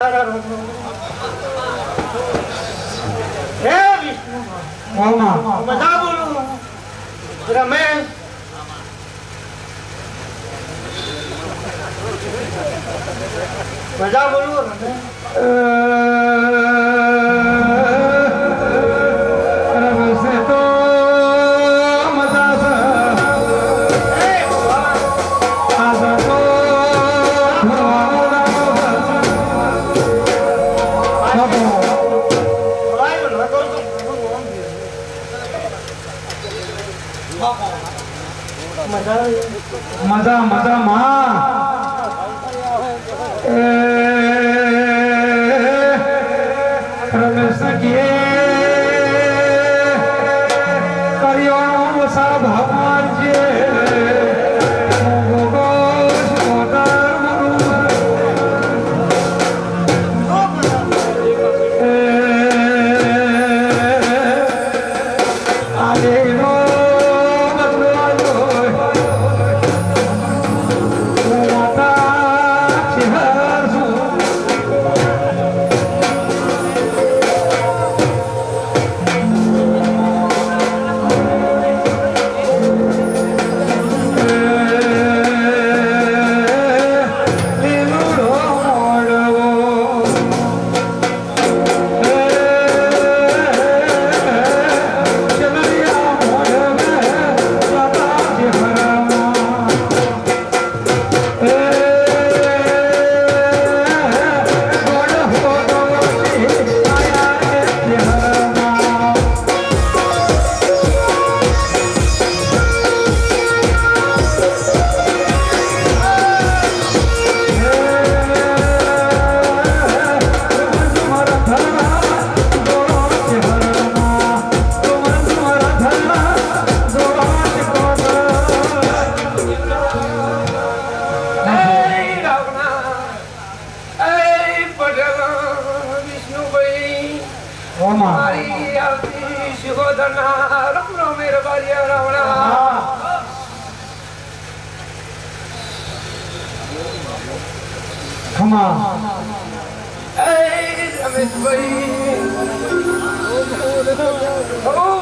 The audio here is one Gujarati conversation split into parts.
હે વિષ્ણુ. મજા બોલું. રમેશ. મજા બોલું રમેશ. મજા મજામાં રમેશ કે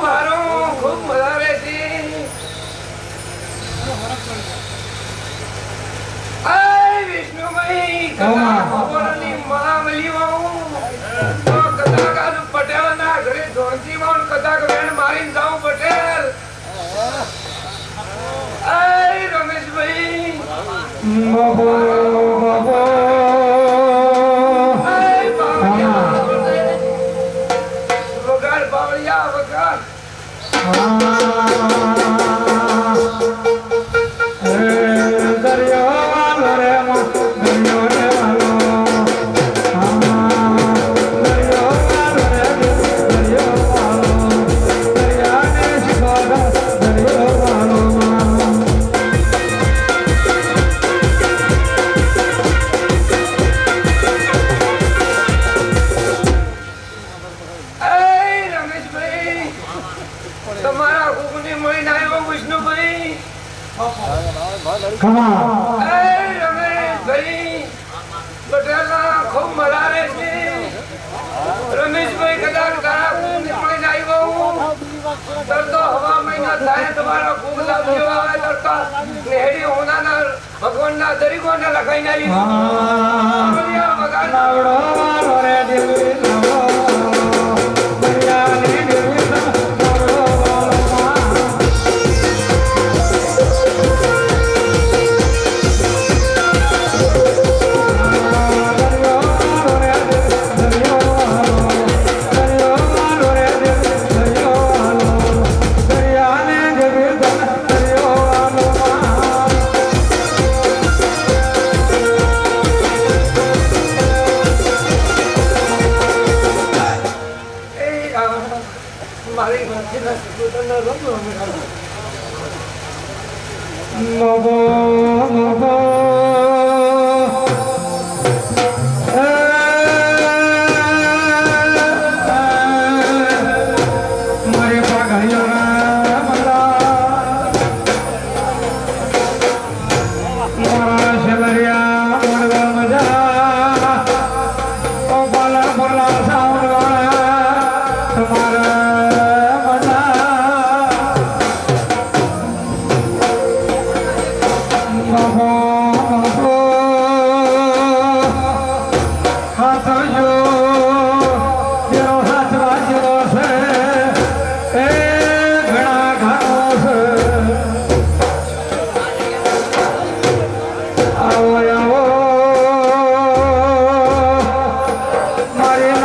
મારો ખૂબ મજા આવે છે વિષ્ણુભાઈ કદાચ એ રમેશભાઈ તમારા કુકની મળીને આવ્યો વિષ્ણુભાઈ. રમેશભાઈ પટેલના ખૂબ મરારે છે. રમેશભાઈ કદાચ તારા કુકની મળીને આવ્યો તરતો હવા મહિના થાય તમારા કુક લાવ્યો આવે તરતો નેહડી હોનાના ભગવાનના દરીકોને લખાઈને આવી. એ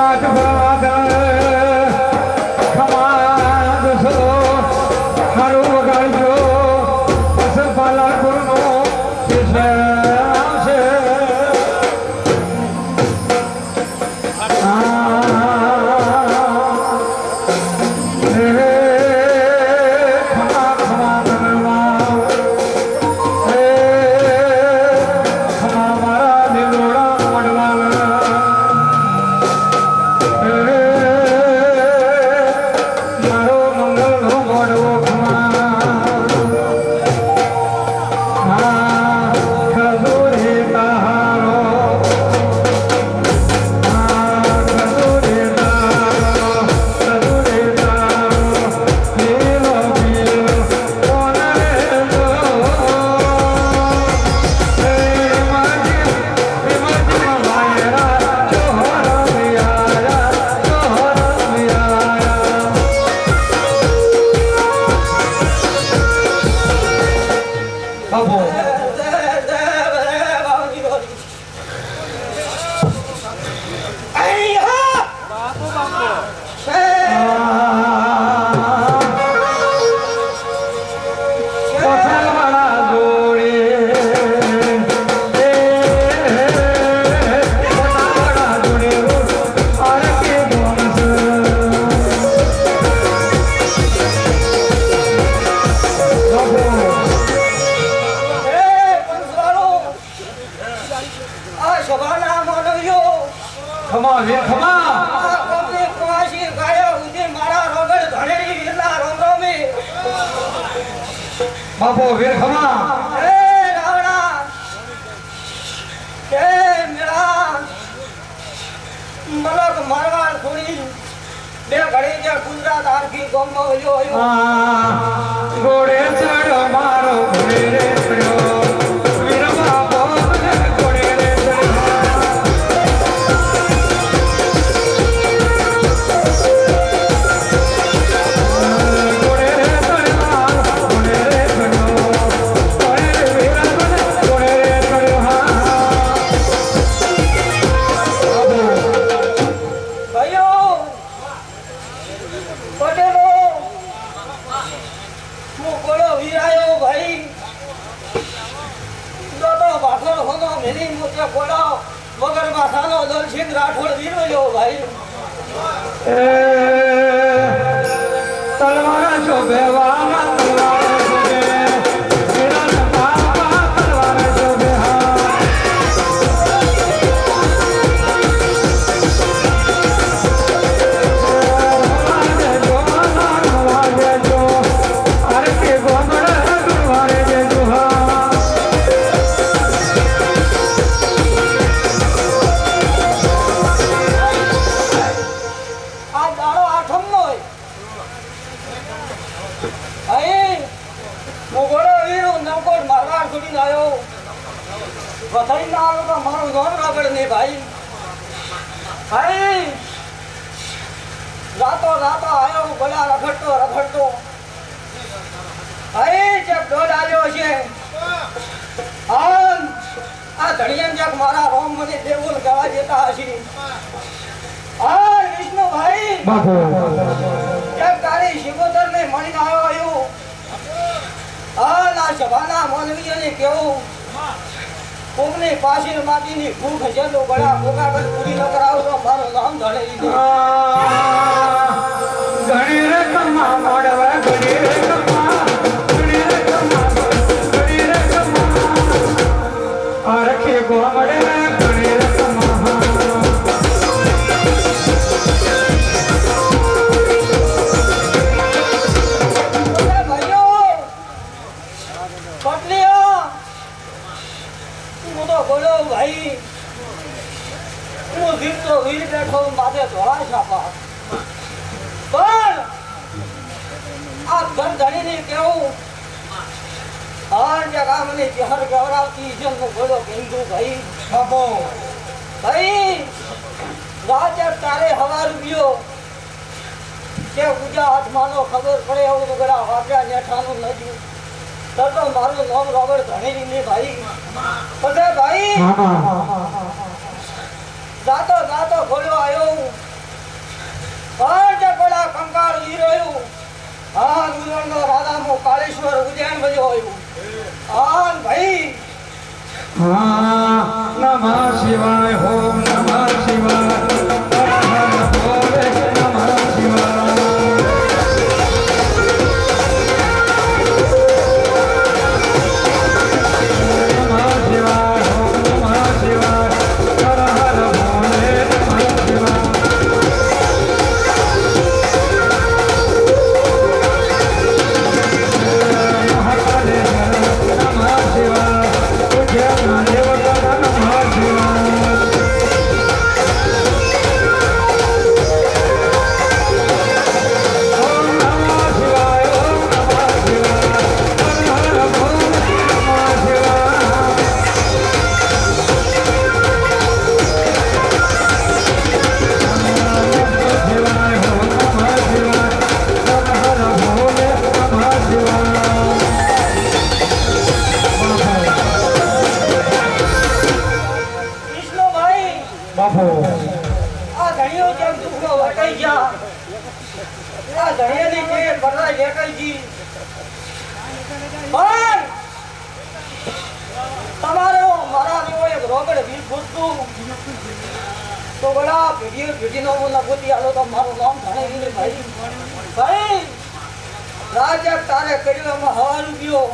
pra acabar. બાપો વીર ખમા. હે રાવણા હે મેળા મલક મારવાડ છોડી બે ઘડી જે ગુજરાત આખી ગોમમાં આ ઘોડે ચડો મારો ઘોડે રે તલવાર છો વાના મને દેવુલ ગવા દેતા હશે. હા વિષ્ણુભાઈ. બાપો. એક શિકોતર ને મળીને આવ્યો આવ્યો? હા ના સભાના માનવીઓને કેવું? કોકની પાછી માટીની ભૂખ છે તો ગળા કર પૂરી ન કરાવો તો મારું નામ ધણી લીધું. ઘણી રે કમા રૂપિયો કે પૂજા હાથમાંનો ખબર પડે એવું તો ગળા વાગ્યા નેઠાનું નજ્યું તો તો મારું નામ રોબર્ટ ધણેરી ભાઈ. પછી ભાઈ! જાતો જાતો ખોલ્યો આવ્યો પાંચ ગોળા કંકાળ વીરોયું હા ગુરવણનો રાધામો કાળેશ્વર ઉજ્જૈન બજો આવ્યું હા. ભાઈ. નમઃ શિવાય ઓમ ધણીયાની જે બરડા જેટાઈજી પણ તમારો મારા જેવો એક રોગડ વીર પૂછતું તો બડા પેઢીઓ પેઢીનો હું નભૂતિ આલો તો મારું નામ ધણી ભાઈ ભાઈ. રાજા તારે કર્યું એમાં હવાનું ગયો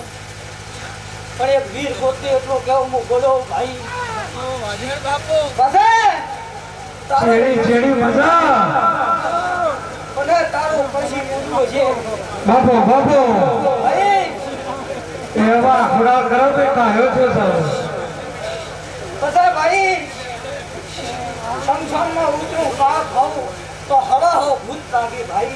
પણ એક વીર પોતે એટલો કેવો હું બોલો ભાઈ પાસે તારે જેડી મજા અને તારો પછી પૂરો છે બાપો બાપો. એવા ખોડા કરો તો કાયો છો સાહેબ. પછી ભાઈ સંસારમાં ઉતરું કા ખાવું તો હવા હો ભૂત લાગે ભાઈ.